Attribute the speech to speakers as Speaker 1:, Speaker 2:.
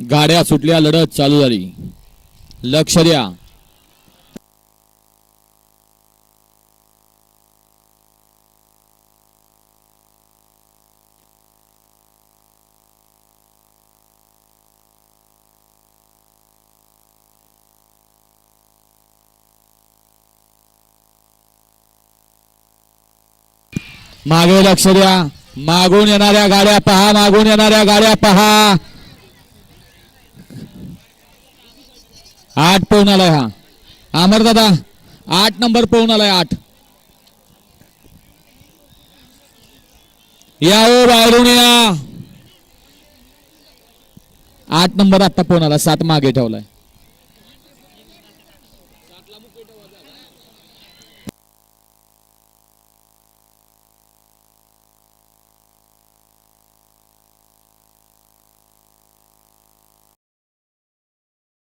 Speaker 1: गाड्या सुटल्या लढत चालू झाली. लक्ष द्या. मागे लक्ष द्या. मागून येणाऱ्या गाड्या पहा मागून येणाऱ्या गाड्या पहा. आठ पळून आलाय हा. अमर दादा आठ नंबर पळून आलाय आठ. या हो ओ बाहेरून या. आठ नंबर आता पळून आला सात मागे ठेवलाय.